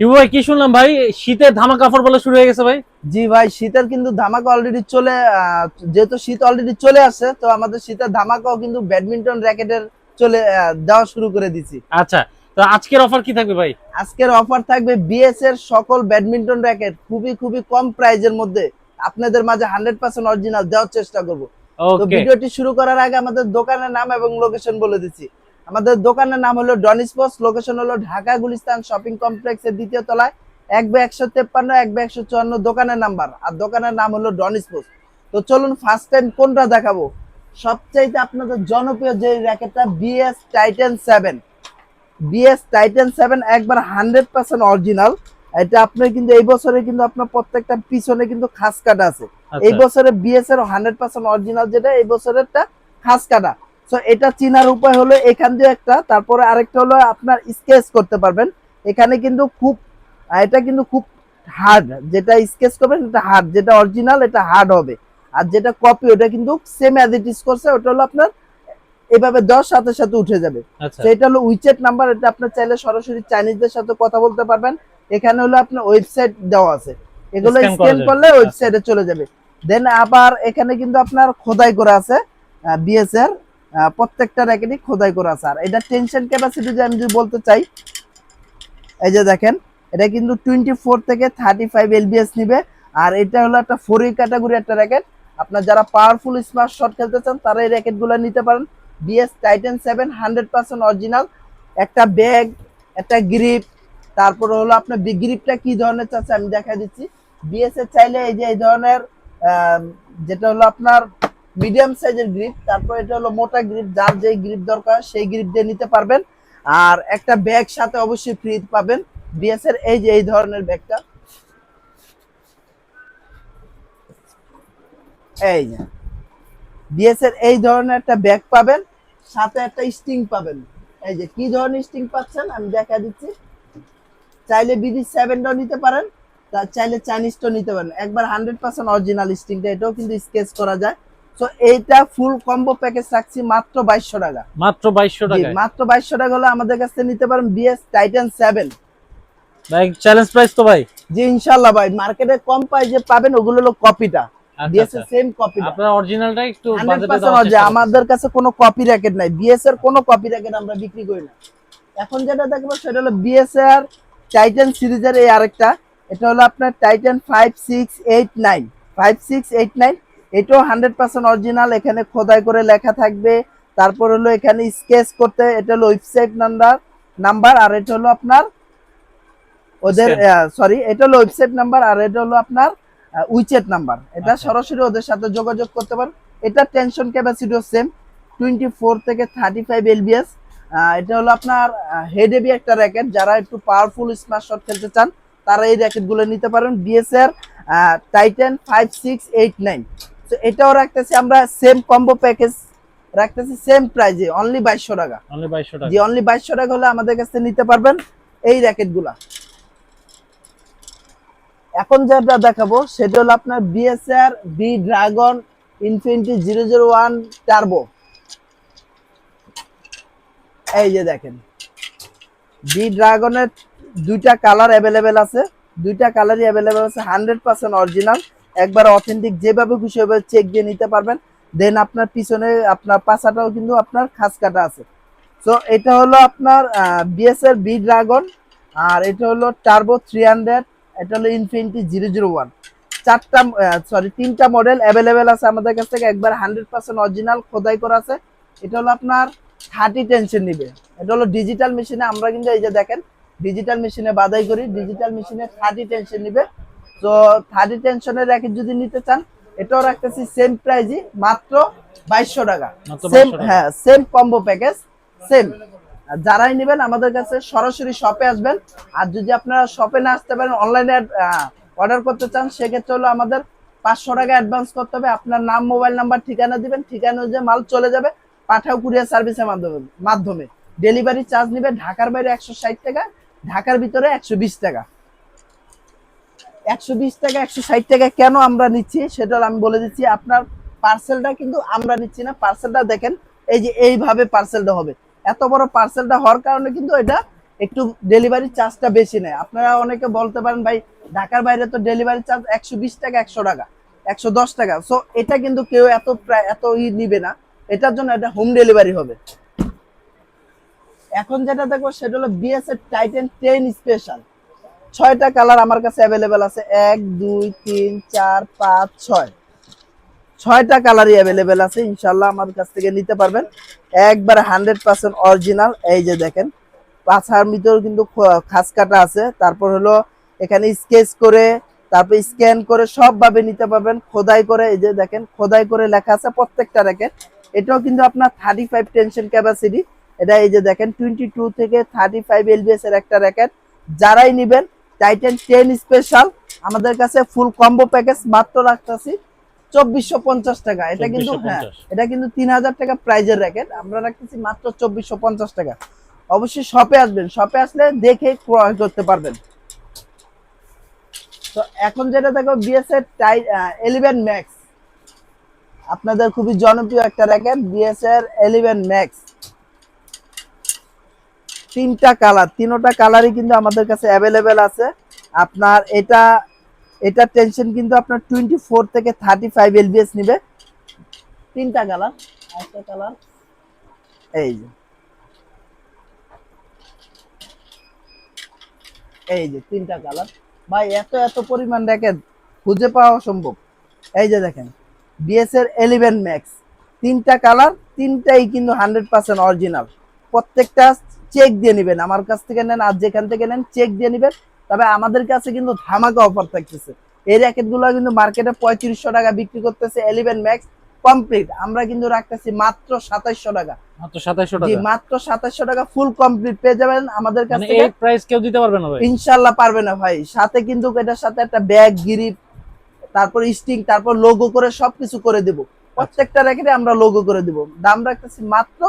ভাই কি শুনলাম ভাই? শীতের বলে শুরু হয়ে গেছে ভাই। জি ভাই শীতের কিন্তু ধামাকা অলরেডি চলে যেহেতু শীত অলরেডি চলে আসছে তো আমাদের শীতের ধামাকাও কিন্তু ব্যাডমিন্টন র্যাকেটের চলে দেওয়া শুরু করে দিছি। আচ্ছা তো আজকের অফার কি থাকবে ভাই? আজকের অফার থাকবে বিএস এর সকল ব্যাডমিন্টন র্যাকেট খুবই খুবই কম প্রাইজের মধ্যে। আপনাদের মাঝে হান্ড্রেড পার্সেন্ট অরিজিনাল দেওয়ার চেষ্টা করব। তো ভিডিওটি শুরু করার আগে আমাদের দোকানের নাম এবং লোকেশন বলে দিচ্ছি। আমাদের দোকানের নাম হলো ডনিস পোস্ট লোকেশন হলো ঢাকা গুলিস্তান শপিং কমপ্লেক্সের দ্বিতীয় তলায়। এক বে একশো তেপ্পান্ন এক বে একশো চুয়ান্ন দোকানের নাম্বার। আর দোকানের নাম হলো ডনিস পোস্ট তো চলুন ফার্স্ট টাইম কোনটা দেখাবো? সবচাইতে আপনাদের জনপ্রিয় যে র্যাকেটটা BS Titan seven. BS Titan seven একবার হান্ড্রেড পার্সেন্ট অরিজিনাল। এটা আপনার কিন্তু এই বছরে কিন্তু আপনার প্রত্যেকটা পিছনে কিন্তু খাস কাটা আছে। এই আচ্ছা বছরে বিএস এর হান্ড্রেড পার্সেন্ট অরিজিনাল যেটা এই বছরেরটা খাস কাটা। এটা চিনার উপায় হলো এখান দিয়ে একটা তারপরে আরেকটা হলো আপনার স্কেচ করতে পারবেন। এখানে কিন্তু খুব এটা কিন্তু খুব হার্ড যেটা স্কেচ করবেন এটা হার্ড যেটা অরিজিনাল এটা হার্ড হবে। আর যেটা কপি ওটা কিন্তু সেম অ্যাজ ইট ইজ করছে ওটা হলো আপনার এভাবে দশ সাথে সাথে উঠে যাবে। আচ্ছা। এটা হলো উইচেট নাম্বার এটা আপনার চাইলে সরাসরি চাইনিজদের সাথে কথা বলতে পারবেন। এখানে হলো আপনার ওয়েবসাইট দেওয়া আছে। এগুলো স্ক্যান করলে ওয়েবসাইটে চলে যাবে। দেন আবার এখানে কিন্তু আপনার খোদাই করা আছে বিএস এর আহ, প্রত্যেকটা র্যাকেটই খোদাই করা আছে। আর এটা টেনশন ক্যাপাসিটি যদি আমি যদি বলতে চাই, এই যে দেখেন, এটা কিন্তু টোয়েন্টি ফোর থেকে থার্টি ফাইভ এলবিএস নিবে। আর এটা হলো একটা ফোর ক্যাটাগরি একটা র্যাকেট। আপনার যারা পাওয়ারফুল স্মার্ট শট খেলতে চান, তারা এই র্যাকেটগুলো নিতে পারেন। BS Titan seven hundred percent original একটা ব্যাগ একটা গ্রিপ তারপরে হলো আপনার গ্রিপটা কি ধরনের চাচ্ছে আমি দেখা দিচ্ছি। বিএস এর চাইলে এই যে এই ধরনের যেটা হলো আপনার মিডিয়াম সাইজের গ্রিপ তারপর এটা হলো মোটা গ্রিপ যার যেই গ্রিপ দরকার সেই গ্রিপ দিয়ে নিতে পারবেন। আর একটা ব্যাগ সাথে অবশ্যই ফ্রি পাবেন। বিএস এর এই যে এই ধরনের ব্যাগটা এই যে। বিএস এর এই ধরনের একটা ব্যাগ পাবেন, সাথে একটা স্টিং পাবেন। এই যে, কি ধরনের স্টিং পাচ্ছেন? আমি দেখা দিচ্ছি। চাইলে বিডি সেভেনটাও নিতে পারেন চাইলে চাইনিজটাও নিতে পারেন। একবার হান্ড্রেড পার্সেন্ট অরিজিনাল স্টিংটা এটাও কিন্তু স্কেচ করা যায়। এইটা ফুল কম্বো প্যাকেজ রাখছি মাত্র বাইশশো টাকা। মাত্র টাকায়? মাত্র টাকা হলে আমাদের কাছ নিতে পারেন বিএস টাইটান ভাই চ্যালেঞ্জ প্রাইস তো ভাই। জি ভাই মার্কেটে কম প্রাইসে পাবেন ওগুলো হলো কপিটা আচ্ছা বিএস আচ্ছা এর সেম কপিটা আপনার অরিজিনালটা একটু বাজেটে। আমাদের কাছে কোনো কপি র্যাকেট নাই বিএস এর কোনো কপি র্যাকেট আমরা বিক্রি করি না। এখন যেটা দেখব সেটা হলো বিএস এর টাইটান সিরিজের এই আরেকটা। এটা হলো আপনার Titan five six eight nine five six eight nine এটাও হান্ড্রেড পার্সেন্ট অরিজিনাল এখানে খোদাই করে লেখা থাকবে। তারপর হলো এখানে স্কেচ করতে এটা হলো ওয়েবসাইট নাম্বার নাম্বার আর এটা হলো আপনার ওদের সরি এটা হলো ওয়েবসাইট নাম্বার আর এটা হলো আপনার উইচেট নাম্বার এটা আচ্ছা। সরাসরি ওদের সাথে যোগাযোগ করতে পারেন। এটা টেনশন ক্যাপাসিটিও সেম টোয়েন্টি ফোর থেকে থার্টি ফাইভ এলবিএস এটা হলো আপনার হেড হেভি একটা র্যাকেট যারা একটু পাওয়ারফুল স্মার্ট শট খেলতে চান তারা এই র্যাকেটগুলো নিতে পারেন। বিএস এর Titan five six eight nine তো এটাও রাখতেছি আমরা সেম কম্বো প্যাকেজ রাখতেছি সেম প্রাইজে অনলি বাইশশো টাকা। অনলি বাইশশো টাকা। জি অনলি বাইশশো টাকা হলে আমাদের কাছ নিতে পারবেন এই র্যাকেটগুলা এখন যেটা দেখাবো সেটা হলো আপনার BSR B dragon infinity zero zero one turbo এই যে দেখেন বি ড্রাগনের দুইটা কালার অ্যাভেলেবেল আছে দুইটা কালারই অ্যাভেলেবেল আছে হান্ড্রেড পার্সেন্ট অরিজিনাল একবার অথেন্টিক যেভাবে খুশি হবে চেক দিয়ে নিতে পারবেন। দেন আপনার পিছনে, আপনার পাশাটাও কিন্তু আপনার খাস কাটা আছে। তো এটা হলো আপনার বিএসএর বি ড্রাগন আর এটা হলো টার্বো থ্রি হান্ড্রেড এটা হলো ইনফিনিটি জিরো জিরো ওয়ান চারটা সরি তিনটা মডেল অ্যাভেলেবেল আছে আমাদের কাছ থেকে, একবার হান্ড্রেড পার্সেন্ট অরিজিনাল খোদাই করা আছে। এটা হলো আপনার থার্টি টেনশন নিবে। এটা হলো ডিজিটাল মেশিনে আমরা কিন্তু এই যে দেখেন ডিজিটাল মেশিনে বাদাই করি ডিজিটাল মেশিনে থার্টি টেনশন নিবে। তো থার্টি টেনশনের র্যাকেট যদি নিতে চান এটাও রাখতেছি সেম প্রাইজই মাত্র বাইশশো টাকা। সেম হ্যাঁ সেম কম্বো প্যাকেজ সেম যারাই নেবেন আমাদের কাছে সরাসরি শপে আসবেন। আর যদি আপনারা শপে না আসতে পারেন অনলাইনে অর্ডার করতে চান সেক্ষেত্রে হলো আমাদের পাঁচশো টাকা অ্যাডভান্স করতে হবে। আপনার নাম মোবাইল নাম্বার ঠিকানা দিবেন। ঠিকানা অনুযায়ী মাল চলে যাবে পাঠাও কুরিয়ার সার্ভিসের মাধ্যমে মাধ্যমে। ডেলিভারি চার্জ নেবে ঢাকার বাইরে একশো ষাট টাকা ঢাকার ভিতরে একশো বিশ টাকা। একশো বিশ টাকা, একশো ষাট টাকা কেন আমরা নিচ্ছি সেটা আমি বলে দিচ্ছি। আপনার পার্সেলটা কিন্তু আমরা নিচ্ছি না। পার্সেলটা দেখেন, এই যে এইভাবে পার্সেলটা হবে। এত বড় পার্সেলটা হওয়ার কারণে কিন্তু এটা একটু ডেলিভারি চার্জটা বেশি নেয়। আপনারা অনেকে বলতে পারেন, ভাই, ঢাকার বাইরে তো ডেলিভারি চার্জ একশো বিশ টাকা, একশো টাকা, একশো দশ টাকা। সো এটা কিন্তু কেউ এত প্রায়, এত ই নিবে না। এটার জন্য এটা হোম ডেলিভারি হবে। এখন যেটা দেখো সেটা হলো বিএসএ টাইটেন টেন স্পেশাল ছয়টা কালার আমার কাছে অ্যাভেলেবেল আছে। এক, দুই, তিন, চার, পাঁচ, ছয়। ছয়টা কালারই অ্যাভেলেবেল আছে ইনশাল্লাহ আমার কাছ থেকে নিতে পারবেন। একবার হান্ড্রেড পার্সেন্ট অরিজিনাল, এই যে দেখেন। পাছার ভিতর কিন্তু খাস কাটা আছে, তারপর হলো এখানে স্কেচ করে, তারপর স্ক্যান করে সবভাবে নিতে পারবেন। খোদাই করে, এই যে দেখেন, খোদাই করে লেখা আছে প্রত্যেকটা র্যাকেট এটাও কিন্তু আপনার থার্টি ফাইভ টেনশন ক্যাপাসিটি এটা এই যে দেখেন টোয়েন্টি টু থেকে থার্টি ফাইভ এলবিএস এর একটা র্যাকেট যারাই নিবেন টাইটেন টেন স্পেশাল আমাদের কাছে ফুল কম্বো প্যাকেজ মাত্র রাখতেছি চব্বিশশো পঞ্চাশ টাকা। এটা কিন্তু হ্যাঁ এটা কিন্তু তিন হাজার টাকা প্রাইজের র্যাকেট আমরা রাখতেছি মাত্র চব্বিশশো পঞ্চাশ টাকা। অবশ্যই শপে আসবেন। শপে আসলে দেখে ক্রয় করতে পারবেন। তো এখন যেটা দেখো বিএসএর টাই এলিভেন ম্যাক্স আপনাদের খুবই জনপ্রিয় একটা র্যাকেট বিএসএর এলিভেন ম্যাক্স তিনটা কালার তিনোটা কালারই কিন্তু আমাদের কাছে অ্যাভেলেবেল আছে। আপনার এটা এটা টেনশন কিন্তু আপনার টোয়েন্টি ফোর থেকে থার্টি ফাইভ এলবিএস নিবে। তিনটা কালার একটা কালার এই যে। এই যে তিনটা কালার ভাই, এত এত পরিমাণ দেখেন, খুঁজে পাওয়া অসম্ভব। এই যে দেখেন বিএস এর এলিভেন ম্যাক্স তিনটা কালার তিনটাই কিন্তু হান্ড্রেড পার্সেন্ট অরিজিনাল প্রত্যেকটা চেক দিয়ে নেবেন। আমার কাছ থেকে নেন আর যেখান থেকে নেন চেক দিয়ে নেবেন। তবে আমাদের কাছে কিন্তু ধামাকা অফার থাকতেছে। এই র্যাকেটগুলো কিন্তু মার্কেটে পঁয়ত্রিশশো টাকা বিক্রি করতেছে এলিভেন ম্যাক্স কমপ্লিট আমরা কিন্তু রাখতেছি মাত্র সাতাইশশো টাকা। মাত্র 2700 টাকা? ফুল কমপ্লিট পেয়ে যাবেন আমাদের কাছ মানে এই প্রাইস কেউ দিতে পারবে না ইনশাল্লাহ পারবে না ভাই। সাথে কিন্তু এটার সাথে একটা ব্যাগ গিরিপ তারপর স্টিং তারপর লোগো করে সবকিছু করে দেব। প্রত্যেকটা র্যাকেটে আমরা লোগো করে দেব। দাম রাখতেছি মাত্র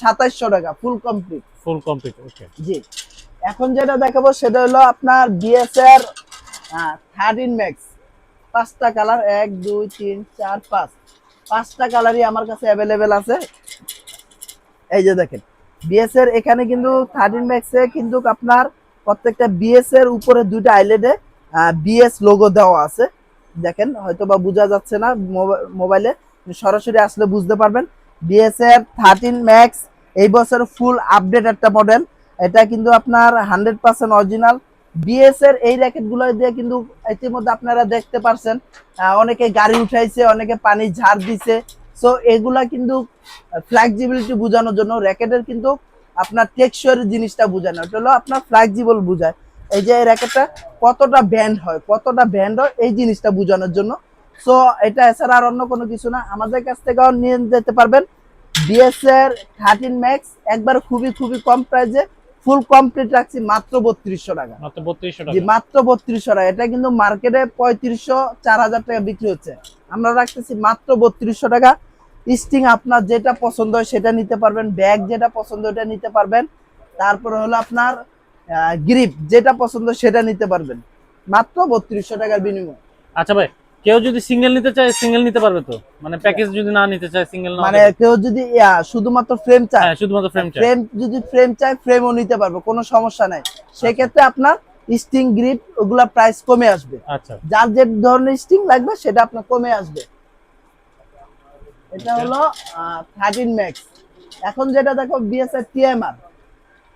সাতাইশশো টাকা ফুল কমপ্লিট ফুল কমপ্লিট ওকে জি। এখন যেটা দেখাবো সেটা হলো আপনার বিএসআর থার্টিন ম্যাক্স পাঁচটা কালার এক দুই তিন চার পাঁচ। পাঁচটা কালারই আমার কাছে অ্যাভেলেবেল আছে। এই যে দেখেন বিএস এর এখানে কিন্তু থার্টিন ম্যাক্সে কিন্তু আপনার প্রত্যেকটা বিএস এর উপরে দুইটা আইলেটে বিএস লোগো দেওয়া আছে। দেখেন হয়তো বা বোঝা যাচ্ছে না মোবা- মোবাইলে সরাসরি আসলে বুঝতে পারবেন। বিএস এর থার্টিন ম্যাক্স এই বছর ফুল আপডেট একটা মডেল এটা কিন্তু আপনার হান্ড্রেড পার্সেন্ট অরিজিনাল বিএস এর এই র্যাকেটগুলো দিয়ে কিন্তু ইতিমধ্যে আপনারা দেখতে পারছেন। অনেকে গাড়ি উঠাইছে, অনেকে পানি ঝাড় দিছে। সো এগুলা কিন্তু ফ্লেক্সিবিলিটি বোঝানোর জন্য র্যাকেটের কিন্তু আপনার টেক্সচার জিনিসটা বোঝানো এটা হলো আপনার ফ্লেক্সিবল বোঝায়। এই যে এই র্যাকেটটা কতটা ব্যান্ড হয়, কতটা ব্যান্ড হয়, এই জিনিসটা বোঝানোর জন্য সো এটা এছাড়া আর অন্য কোনো কিছু না। আমাদের কাছ থেকেও নিয়ে যেতে পারবেন। বিএস এর থার্টিন ম্যাক্স একবার খুবই খুবই কম প্রাইসে ফুল কমপ্লিট রাখছি মাত্র বত্রিশশো টাকা। মাত্র 3200 জি টাকা মাত্র বত্রিশশো টাকা। এটা কিন্তু মার্কেটে পঁয়ত্রিশশো চার হাজার টাকা বিক্রি হচ্ছে। আমরা রাখতেছি মাত্র বত্রিশশো টাকা। স্টিং আপনার যেটা পছন্দ হয় সেটা নিতে পারবেন। ব্যাগ যেটা পছন্দ ওটা নিতে পারবেন। তারপরে হলো আপনার গ্রিপ যেটা পছন্দ সেটা নিতে পারবেন। মাত্র বত্রিশশো টাকার বিনিময়। আচ্ছা ভাই কেউ যদি সিঙ্গেল নিতে চায় সিঙ্গেল নিতে পারবে তো? মানে প্যাকেজ যদি না নিতে চায় সিঙ্গেল না মানে কেউ যদি শুধুমাত্র ফ্রেম চায়। হ্যাঁ শুধুমাত্র ফ্রেম চাই ফ্রেম যদি ফ্রেম চায় ফ্রেমও নিতে পারবে কোনো সমস্যা নাই। সেক্ষেত্রে আপনার স্টিং গ্রিপ ওগুলা প্রাইস কমে আসবে। আচ্ছা। যার যে ধরনের স্টিং লাগবে সেটা আপনার কমে আসবে। এটা হলো থার্টিন ম্যাক্স এখন যেটা দেখো বিএসআর টিএমআর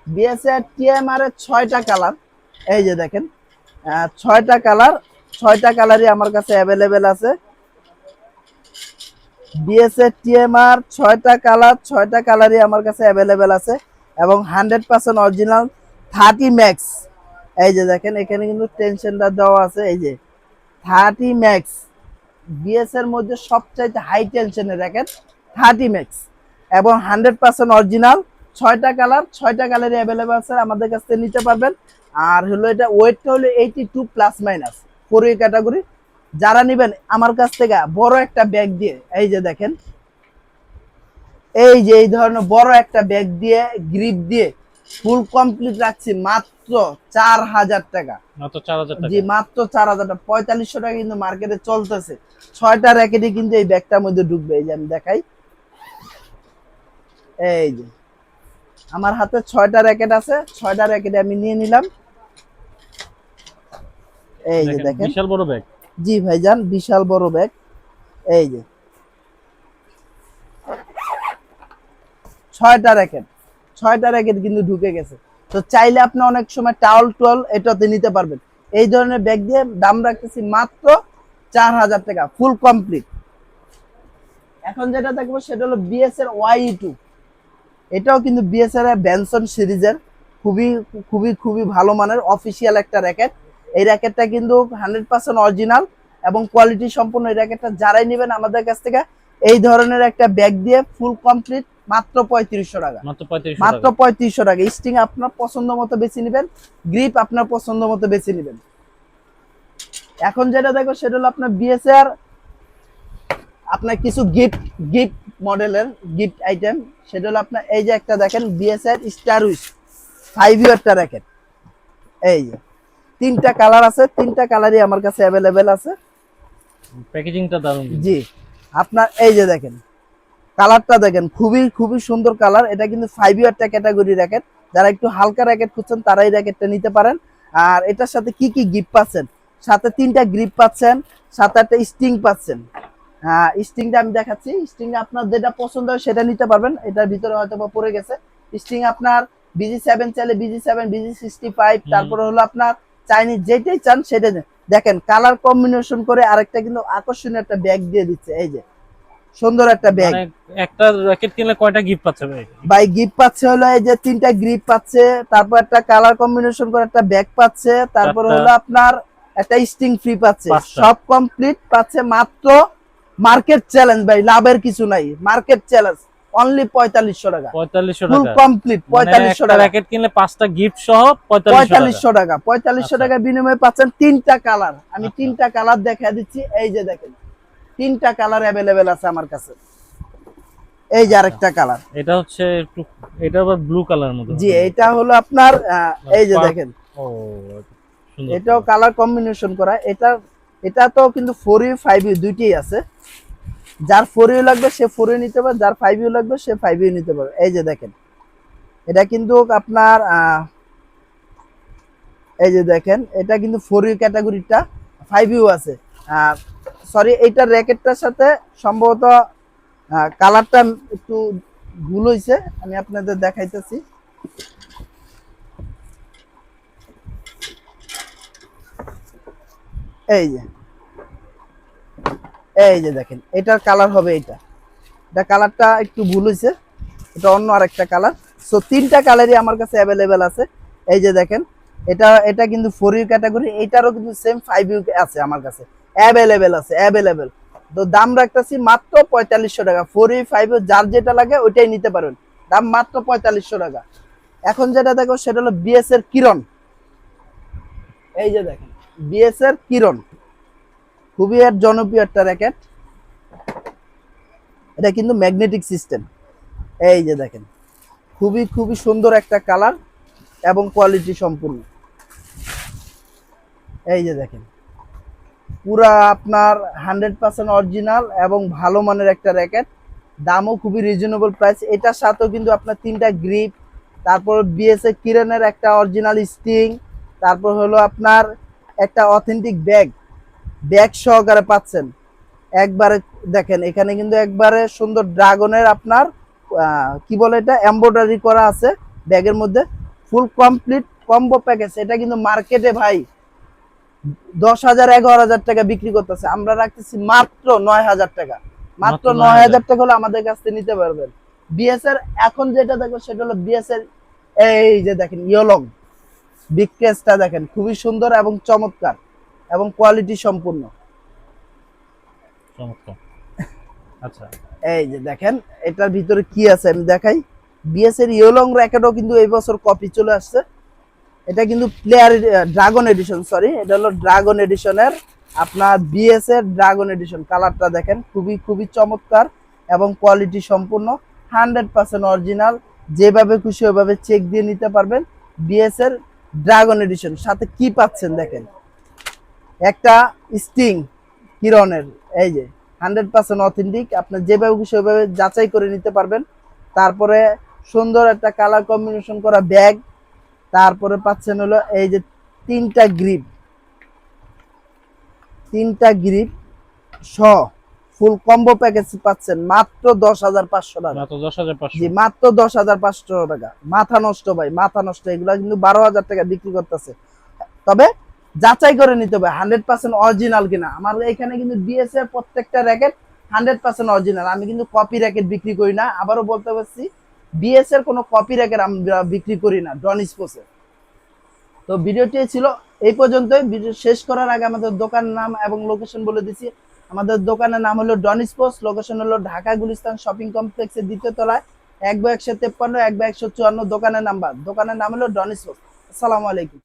বিএসআর টিএমআর এর ছয়টা কালার এই যে দেখেন আহ, ছয়টা কালার ছয়টা কালারই আমার কাছে অ্যাভেলেবেল আছে। বিএসএ টিএমআর ছয়টা কালার ছয়টা কালারই আমার কাছে অ্যাভেলেবেল আছে এবং hundred percent original thirty max এই যে দেখেন, এখানে কিন্তু টেনশনটা দেওয়া আছে, এই যে থার্টি ম্যাক্স বিএস এর মধ্যে সবচাইতে হাই টেনশনের র্যাকেট থার্টি ম্যাক্স এবং হান্ড্রেড পার্সেন্ট অরিজিনাল ছয়টা কালার ছয়টা কালারই অ্যাভেলেবেল আছে আমাদের কাছ থেকে নিতে পারবেন। আর হলো এটা ওয়েটটা হলো eighty two plus minus four category যারা নেবেন আমার কাছ থেকে বড় একটা ব্যাগ দিয়ে এই যে দেখেন এই যে এই ধরনের বড় একটা ব্যাগ দিয়ে গ্রিপ দিয়ে ফুল কমপ্লিট রাখছি মাত্র চার হাজার টাকা। মাত্র 4000 টাকা। জি মাত্র চার হাজার টাকা। পঁয়তাল্লিশশো টাকা কিন্তু মার্কেটে চলতেছে। ছয়টা র্যাকেটই কিন্তু এই ব্যাগটার মধ্যে ঢুকবে এই যে আমি দেখাই। এই যে আমার হাতে ছয়টা র্যাকেট আছে ছয়টা র্যাকেট আমি নিয়ে নিলাম। এই যে দেখেন, বিশাল বড় ব্যাগ। জি ভাইজান বিশাল বড় ব্যাগ। এই যে। ছয়টা র্যাকেট। ছয়টা র্যাকেট কিন্তু ঢুকে গেছে। তো চাইলে আপনি অনেক সময় টাওয়াল টুয়াল এটাতে নিতে পারবেন। এই ধরনের ব্যাগ দিয়ে দাম রাখতেছি মাত্র চার হাজার টাকা ফুল কমপ্লিট। এখন যেটা দেখব সেটা হলো বিএস এর ওয়াই টু এটাও কিন্তু বিএস এর ব্যানসন সিরিজের। খুবই খুবই খুবই ভালো মানের অফিসিয়াল একটা র্যাকেট। এই র্যাকেটটা কিন্তু হান্ড্রেড পার্সেন্ট অরিজিনাল এবং কোয়ালিটি সম্পূর্ণ এই র্যাকেটটা যারাই নেবেন আমাদের কাছ থেকে এই ধরনের একটা ব্যাগ দিয়ে ফুল কমপ্লিট মাত্র পঁয়ত্রিশশো টাকা। মাত্র পঁয়ত্রিশশো টাকা। স্টিং আপনার পছন্দ মতো বেছে নেবেন গ্রিপ আপনার পছন্দ মতো বেছে নেবেন। এখন যেটা দেখো সেটা হলো আপনার বিএসআর আপনার কিছু গিফট গিফট মডেলের গিফট আইটেম সেটা হলো আপনার এই যে একটা দেখেন বিএসআর স্টার উইস ফাইভ ইয়ারটা র্যাকেট এই যে। তিনটা কালার আছে তিনটা কালারই আমার কাছে অ্যাভেলেবেল আছে। প্যাকেজিংটা দারুণ জি আপনার এই যে দেখেন কালারটা দেখেন খুবই খুবই সুন্দর কালার। এটা কিন্তু ফাইভ ইয়ারটা ক্যাটাগরি র্যাকেট যারা একটু হালকা র্যাকেট খুঁজছেন তারা এই র্যাকেটটা নিতে পারেন। আর এটার সাথে কি কি গিফট পাচ্ছেন? সাথে তিনটা গ্রিপ পাচ্ছেন সাথে একটা স্টিং পাচ্ছেন। হ্যাঁ স্টিংটা আমি দেখাচ্ছি। স্টিং আপনার যেটা পছন্দ হয় সেটা নিতে পারবেন। এটার ভিতরে হয়তো বা পড়ে গেছে। স্টিং আপনার বিজি সেভেন চাইলে BG seven BG sixty five তারপরে হলো আপনার চাইনিজ যেটাই চান সেটা নিন। দেখেন কালার কম্বিনেশন করে আরেকটা কিন্তু আকর্ষণীয় একটা ব্যাগ দিয়ে দিচ্ছে এই যে। সুন্দর একটা ব্যাগ মানে একটা র্যাকেট কিনলে কয়টা গিফট পাচ্ছে ভাই? ভাই গিফট পাচ্ছে হলো এই যে তিনটা গ্রিপ পাচ্ছে তারপর একটা কালার কম্বিনেশন করে একটা ব্যাগ পাচ্ছে তারপর হলো আপনার একটা স্টিং ফ্রি পাচ্ছে। সব কমপ্লিট পাচ্ছে মাত্র মার্কেট চ্যালেঞ্জ ভাই লাভের কিছু নাই মার্কেট চ্যালেঞ্জ অনলি পঁয়তাল্লিশশো টাকা। পঁয়তাল্লিশশো টাকা। কমপ্লিট পঁয়তাল্লিশশো টাকা। র্যাকেট কিনলে পাঁচটা গিফট সহ পঁয়তাল্লিশশো টাকা। পঁয়তাল্লিশশো আচ্ছা। টাকা বিনিময়ে পাচ্ছেন তিনটা কালার আমি আচ্ছা। তিনটা কালার দেখা দিচ্ছি। এই যে দেখেন তিনটা কালার অ্যাভেলেবেল আছে আমার কাছে। এই যে আরেকটা কালার এটা হচ্ছে একটু এটা আবার ব্লু কালার মতো জি এটা হলো আপনার এই যে দেখেন। ও এটাও কালার কম্বিনেশন করা। এটা এটা তো কিন্তু ফোর ইউ ফাইভ ইউ দুইটাই আছে। যার ফোর ইউ লাগবে, সে ফোর ইউ নিতে পারে যার ফাইভ ইউ লাগবে, সে ফাইভ ইউ নিতে পারবে। এই যে দেখেন, এটা কিন্তু আপনার এই যে দেখেন, এটা কিন্তু ফোর ইউ ক্যাটাগরিটা ফাইভ ইউ আছে। সরি এইটার র্যাকেটটার সাথে সম্ভবত কালারটা একটু ভুল হয়েছে আমি আপনাদের দেখাইতেছি। এই যে এই যে দেখেন, এটার কালার হবে এটা। এটা কালারটা একটু ভুল হয়েছে এটা অন্য আরেকটা কালার সো তিনটা কালারই আমার কাছে অ্যাভেলেবেল আছে। এই যে দেখেন, এটা এটা কিন্তু ফোর ইউ ক্যাটাগরি এটারও কিন্তু সেম ফাইভ ইউ আছে আমার কাছে। অ্যাভেলেবেল আছে অ্যাভেলেবেল তো দাম রাখতেছি মাত্র পঁয়তাল্লিশশো টাকা। ফোর ইউ ফাইভ যার যেটা লাগে ওইটাই নিতে পারেন দাম মাত্র পঁয়তাল্লিশশো টাকা। এখন যেটা দেখো, সেটা হলো বিএস এর কিরণ। এই যে দেখেন বিএস এর কিরণ। খুবই এর জনপ্রিয় একটা র্যাকেট এটা কিন্তু ম্যাগনেটিক সিস্টেম এই যে দেখেন, খুবই খুবই সুন্দর একটা কালার এবং কোয়ালিটি সম্পূর্ণ। এই যে দেখেন, পুরা আপনার হান্ড্রেড পার্সেন্ট অরিজিনাল এবং ভালো মানের একটা র্যাকেট দামও খুবই রিজনেবল প্রাইস এটার সাথেও কিন্তু আপনার তিনটা গ্রিপ তারপর বিএসএ কিরণের একটা অরিজিনাল স্টিং তারপর হলো আপনার একটা অথেন্টিক ব্যাগ ব্যাগ সহকারে পাচ্ছেন। একবারে দেখেন এখানে কিন্তু একবারে সুন্দর ড্রাগনের আপনার কি বলে এটা? এমব্রয়ডারি করা আছে ব্যাগের মধ্যে। ফুল কমপ্লিট কম্বো প্যাকেজ এটা কিন্তু মার্কেটে ভাই দশ হাজার এগারো হাজার টাকা বিক্রি করতেছে। আমরা রাখতেছি মাত্র নয় হাজার টাকা। মাত্র নয় হাজার টাকা হলে আমাদের কাছ থেকে নিতে পারবেন। বিএস এর এখন যেটা দেখো সেটা হলো বিএস এর এই যে দেখেন ইয়লং বিগ দেখেন খুবই সুন্দর এবং চমৎকার। এবং কোয়ালিটি সম্পূর্ণ। আচ্ছা। এই যে দেখেন এটার ভিতরে কি আছে আমি দেখাই। বিএস এর ইয়েলং র্যাকেটও কিন্তু এই বছর কপি চলে আসছে। এটা কিন্তু প্লেয়ার ড্রাগন এডিশন সরি এটা হলো ড্রাগন এডিশনের আপনার বিএস এর ড্রাগন এডিশন কালারটা দেখেন খুবই খুবই চমৎকার এবং কোয়ালিটি সম্পূর্ণ হান্ড্রেড পার্সেন্ট অরিজিনাল যেভাবে খুশি ওইভাবে চেক দিয়ে নিতে পারবেন বিএস এর ড্রাগন এডিশন সাথে কি পাচ্ছেন দেখেন? একটা স্টিং কিরণের এই যে হান্ড্রেড পার্সেন্ট অথেন্টিক আপনার যেভাবে ওইভাবে যাচাই করে নিতে পারবেন। তারপরে সুন্দর একটা কালার কম্বিনেশন করা ব্যাগ। তারপরে পাচ্ছেন হলো এই যে তিনটা গ্রিপ। তিনটা গ্রিপ স ফুল কম্বো প্যাকেজ পাচ্ছেন মাত্র দশ হাজার পাঁচশো টাকা। মাত্র দশ হাজার পাঁচশো। জি মাত্র দশ হাজার পাঁচশো টাকা। মাথা নষ্ট ভাই মাথা নষ্ট। এগুলা কিন্তু বারো হাজার টাকা বিক্রি করতেছে। তবে যাচাই করে নিতে হবে হান্ড্রেড পার্সেন্ট অরিজিনাল কিনা। আমার এখানে কিন্তু বিএস এর প্রত্যেকটা র্যাকেট হান্ড্রেড পার্সেন্ট অরিজিনাল আমি কিন্তু কপি র্যাকেট বিক্রি করি না, আবারও বলতে পারছি বিএস এর কোনো কপি র্যাকেট আমরা বিক্রি করি না ডন স্পোর্টসে তো ভিডিওটি ছিল এই পর্যন্তই, ভিডিও শেষ করার আগে আমাদের দোকানের নাম এবং লোকেশন বলে দিচ্ছি। আমাদের দোকানের নাম হলো ডন স্পোর্টস লোকেশন হলো ঢাকা গুলিস্তান শপিং কমপ্লেক্সের দ্বিতীয় তলায়, এক বা একশো তেপ্পান্ন, এক বা একশো চুয়ান্ন দোকানের নাম্বার। দোকানের নাম হলো ডন স্পোর্টস আসসালামু আলাইকুম।